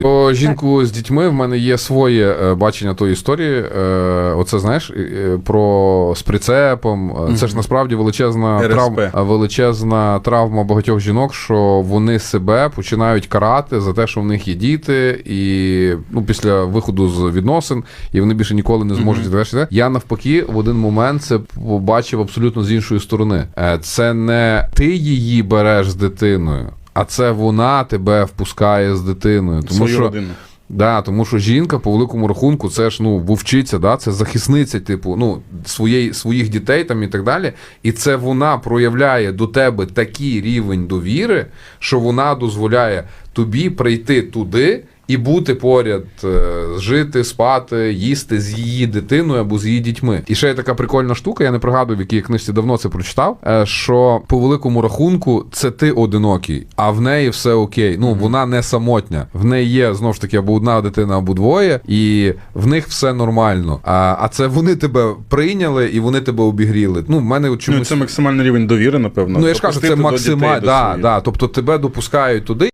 Про жінку з дітьми в мене є своє е, бачення тої історії. Е, Оце знаєш про з прицепом. Е, Це ж насправді величезна травма, величезна травма багатьох жінок, що вони себе починають карати за те, що в них є діти, і ну після виходу з відносин, і вони більше ніколи не зможуть Мгм. mm Я навпаки в один момент це побачив абсолютно з іншої сторони. Це не ти її береш з дитиною. А це вона тебе впускає з дитиною, тому Свою що родину. Да, тому що жінка по великому рахунку, це ж ну вовчиця, да, це захисниця, типу, ну своєї своїх дітей там і так далі. І це вона проявляє до тебе такий рівень довіри, що вона дозволяє тобі прийти туди. І бути поряд, е, жити, спати, їсти з її дитиною або з її дітьми. І ще є така прикольна штука, я не пригадую, в якій книжці давно це прочитав. е, Що по великому рахунку це ти одинокий, а в неї все окей. Ну вона не самотня. В неї є знову ж таки або одна дитина, або двоє, і в них все нормально. А, а це вони тебе прийняли і вони тебе обігріли. Ну, в мене от Ну, це максимальний рівень довіри, напевно. Ну, я ж кажу, це максимально. Да, да, тобто тебе допускають туди.